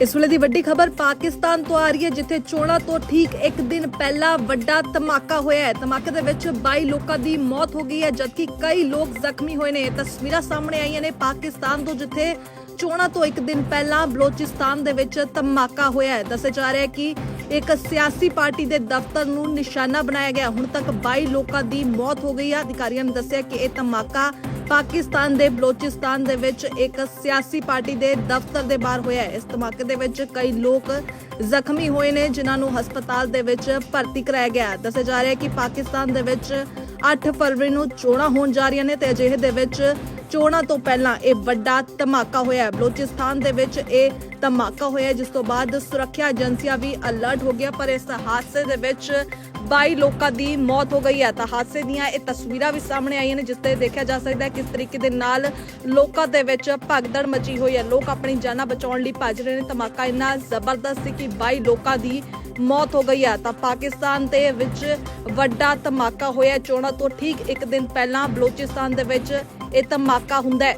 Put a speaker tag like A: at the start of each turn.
A: ਇਸ ਵੇਲੇ ਦੀ ਵੱਡੀ ਖਬਰ ਪਾਕਿਸਤਾਨ ਤੋਂ ਆ ਰਹੀ ਹੈ, ਜਿੱਥੇ ਚੋਣਾਂ ਤੋਂ ਠੀਕ ਇੱਕ ਦਿਨ ਪਹਿਲਾਂ ਵੱਡਾ ਧਮਾਕਾ ਹੋਇਆ ਹੈ। ਧਮਾਕੇ ਦੇ ਵਿੱਚ 22 ਲੋਕਾਂ ਦੀ ਮੌਤ ਹੋ ਗਈ ਹੈ, ਜਦਕਿ ਕਈ ਲੋਕ ਜ਼ਖਮੀ ਹੋਏ ਨੇ। ਤਸਵੀਰਾਂ ਸਾਹਮਣੇ ਆਈਆਂ ਨੇ ਪਾਕਿਸਤਾਨ ਤੋਂ, ਜਿੱਥੇ ਚੋਣਾਂ ਤੋਂ ਇੱਕ ਦਿਨ ਪਹਿਲਾਂ ਬਲੋਚਿਸਤਾਨ ਦੇ ਵਿੱਚ ਧਮਾਕਾ ਹੋਇਆ ਹੈ। ਦੱਸਿਆ ਜਾ ਰਿਹਾ ਹੈ ਕਿ ਇੱਕ ਸਿਆਸੀ ਪਾਰਟੀ ਦੇ ਦਫ਼ਤਰ ਨੂੰ ਨਿਸ਼ਾਨਾ ਬਣਾਇਆ ਗਿਆ। ਹੁਣ ਤੱਕ 22 ਲੋਕਾਂ ਦੀ ਮੌਤ ਹੋ ਗਈ ਹੈ। ਅਧਿਕਾਰੀਆਂ ਨੇ ਦੱਸਿਆ ਕਿ ਇਹ ਧਮਾਕਾ ਪਾਕਿਸਤਾਨ ਦੇ ਬਲੋਚਿਸਤਾਨ ਦੇ ਵਿੱਚ ਇੱਕ ਸਿਆਸੀ ਪਾਰਟੀ ਦੇ ਦਫ਼ਤਰ ਦੇ ਬਾਹਰ ਹੋਇਆ ਹੈ। ਇਸ ਧਮਾਕੇ ਦੇ ਵਿੱਚ ਕਈ ਲੋਕ ਜ਼ਖਮੀ ਹੋਏ ਨੇ, ਜਿਨ੍ਹਾਂ ਨੂੰ ਹਸਪਤਾਲ ਦੇ ਵਿੱਚ ਭਰਤੀ ਕਰਾਇਆ ਗਿਆ ਦੱਸਿਆ ਜਾ ਰਿਹਾ ਹੈ ਕਿ ਪਾਕਿਸਤਾਨ ਦੇ ਵਿੱਚ 8 ਫਰਵਰੀ ਨੂੰ ਚੋਣਾਂ ਹੋਣ ਜਾ ਰਹੀਆਂ ਨੇ ਤੇ ਅਜਿਹੇ ਦੇ ਵਿੱਚ ਚੋਣਾਂ ਤੋਂ ਪਹਿਲਾਂ ਇਹ ਵੱਡਾ ਧਮਾਕਾ ਹੋਇਆ ਬਲੋਚਿਸਤਾਨ ਦੇ ਵਿੱਚ ਇਹ ਧਮਾਕਾ ਹੋਇਆ ਜਿਸ ਤੋਂ ਬਾਅਦ ਸੁਰੱਖਿਆ ਏਜੰਸੀਆਂ ਵੀ ਅਲਰਟ ਹੋ ਗਿਆ ਪਰ ਇਸ ਹਾਦਸੇ ਦੇ ਵਿੱਚ 22 ਲੋਕਾਂ ਦੀ ਮੌਤ ਹੋ ਗਈ ਹੈ। ਤਾਂ ਹਾਦਸੇ ਦੀਆਂ ਇਹ ਤਸਵੀਰਾਂ ਵੀ ਸਾਹਮਣੇ ਆਈਆਂ ਨੇ, ਜਿਸ ਤੇ ਦੇਖਿਆ ਜਾ ਸਕਦਾ ਹੈ ਕਿਸ ਤਰੀਕੇ ਦੇ ਨਾਲ ਲੋਕਾਂ ਦੇ ਵਿੱਚ ਭਗਦੜ ਮਚੀ ਹੋਈ ਹੈ। ਲੋਕ ਆਪਣੀ ਜਾਨਾਂ ਬਚਾਉਣ ਲਈ ਭੱਜ ਰਹੇ ਨੇ। ਧਮਾਕਾ ਇੰਨਾ ਜ਼ਬਰਦਸਤ ਸੀ ਕਿ 22 ਲੋਕਾਂ ਦੀ ਮੌਤ ਹੋ ਗਈ ਹੈ। ਤਾਂ ਪਾਕਿਸਤਾਨ ਦੇ ਵਿੱਚ ਵੱਡਾ ਧਮਾਕਾ ਹੋਇਆ ਚੋਣਾਂ ਤੋਂ ਠੀਕ ਇੱਕ ਦਿਨ ਪਹਿਲਾਂ ਬਲੋਚਿਸਤਾਨ ਦੇ ਵਿੱਚ ਇਹ ਧਮਾਕਾ ਹੁੰਦਾ ਹੈ।